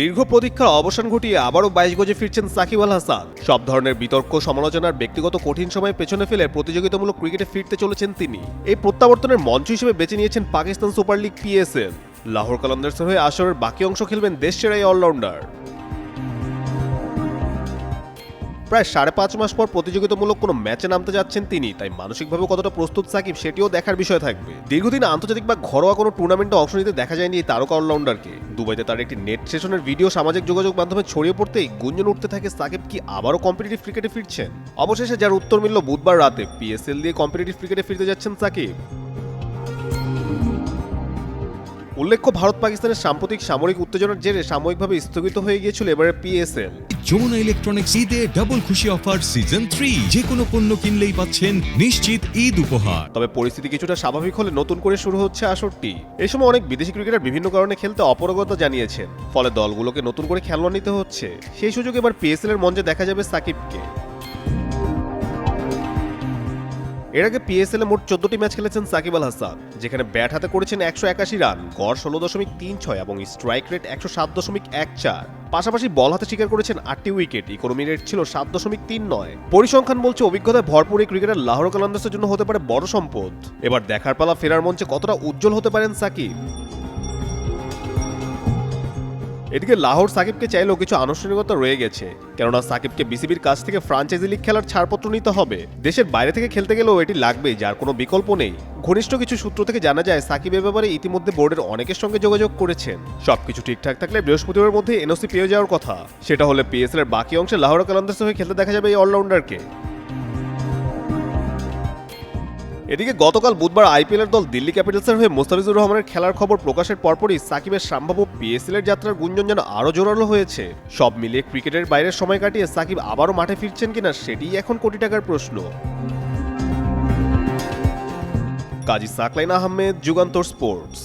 দীর্ঘ প্রতীক্ষার অবসান ঘটিয়ে আবারও বাইশ গজে ফিরছেন সাকিব আল হাসান। সব ধরনের বিতর্ক, সমালোচনার ব্যক্তিগত কঠিন সময় পেছনে ফেলে প্রতিযোগিতামূলক ক্রিকেটে ফিরতে চলেছেন তিনি। এই প্রত্যাবর্তনের মঞ্চ হিসেবে বেছে নিয়েছেন Pakistan super league PSL Lahore কালান্দার্সের হয়ে আসরের বাকি অংশ খেলবেন দেশ সেরা এই অলরাউন্ডার প্রায় সাড়ে পাঁচ মাস পর প্রতিযোগিতামূলক কোনো ম্যাচে নামতে যাচ্ছেন তিনি, তাই মানসিকভাবে কতটা প্রস্তুত সাকিব সেটিও দেখার বিষয় থাকবে। দীর্ঘদিন আন্তর্জাতিক বা ঘরোয়া কোনো টুর্নামেন্টে অংশ নিতে দেখা যায়নি এই তারকা অলরাউন্ডারকে। দুবাইতে তার একটি নেট সেশনের ভিডিও সামাজিক যোগাযোগ মাধ্যমে ছড়িয়ে পড়তেই গুঞ্জন উঠতে থাকে সাকিব কি আবারও কম্পিটিটিভ ক্রিকেটে ফিরছেন? অবশেষে যার উত্তর মিলল বুধবার রাতে পিএসএল দিয়ে কম্পিটিটিভ ক্রিকেটে ফিরতে যাচ্ছেন সাকিব। উল্লেখ্য ভারত পাকিস্তানের সাম্প্রতিক সামরিক উত্তেজনার জেরে সাময়িকভাবে স্থগিত হয়ে গিয়েছিল এবারে পিএসএল যমুনা ইলেকট্রনিক্স ঈদে ডাবল খুশি অফার সিজন থ্রি যে কোনো পণ্য কিনলেই পাচ্ছেন নিশ্চিত ঈদ উপহার। তবে পরিস্থিতি কিছুটা স্বাভাবিক হলে নতুন করে শুরু হচ্ছে আসরটি। এই সময় অনেক বিদেশি ক্রিকেটার বিভিন্ন কারণে খেলতে অপরগতা জানিয়েছেন। ফলে দলগুলোকে নতুন করে খেলোয়াড় নিতে হচ্ছে। সেই সুযোগ এবার পিএসএল এর মঞ্চে দেখা যাবে সাকিবকে। এর আগে পিএসএল এ মোট চোদ্দটি ম্যাচ খেলেছেন সাকিব আল হাসান, যেখানে ব্যাট হাতে করেছেন একশো একাশি রান, গড় ষোলো দশমিক তিন ছয় এবং স্ট্রাইক রেট একশো সাত দশমিক এক চার। পাশাপাশি বল হাতে শিকার করেছেন আটটি উইকেট ইকোনমি রেট ছিল সাত দশমিক তিন নয়। পরিসংখ্যান বলছে অভিজ্ঞতায় ভরপুর এই ক্রিকেটার লাহোর কালান্দাসের জন্য হতে পারে বড় সম্পদ। এবার দেখার পালা ফেরার মঞ্চে কতটা উজ্জ্বল হতে পারেন সাকিব? এদিকে লাহোর সাকিবকে চাইলেও কিছু আনুষ্ঠানিকতা রয়ে গেছে। কেননা সাকিবকে বিসিবির কাছ থেকে ফ্রাঞ্চাইজি লিগ খেলার ছাড়পত্র নিতে হবে। দেশের বাইরে থেকে খেলতে গেলেও এটি লাগবে যার কোনো বিকল্প নেই। ঘনিষ্ঠ কিছু সূত্র থেকে জানা যায় সাকিব এ ব্যাপারে ইতিমধ্যে বোর্ডের অনেকের সঙ্গে যোগাযোগ করেছেন। সবকিছু ঠিকঠাক থাকলে বৃহস্পতিবার মধ্যে এনওসি পেয়ে যাওয়ার কথা। সেটা হলে পিএসএল এর বাকি অংশে লাহোর কালান্দার্সের হয়ে খেলতে দেখা যাবে এই অলরাউন্ডারকে। এদিকে গতকাল বুধবার আইপিএল এর দল দিল্লি ক্যাপিটালসের হয়ে মোস্তাফিজুর রহমানের খেলার খবর প্রকাশের পরপরই সাকিবের সম্ভাব্য পিএসএলের যাত্রার গুঞ্জন যেন আরও জোরালো হয়েছে। সব মিলিয়ে ক্রিকেটের বাইরের সময় কাটিয়ে সাকিব আবারও মাঠে ফিরছেন কিনা সেটিই এখন কোটি টাকার প্রশ্ন। কাজী সাকলাইন আহমেদ, যুগান্তর স্পোর্টস।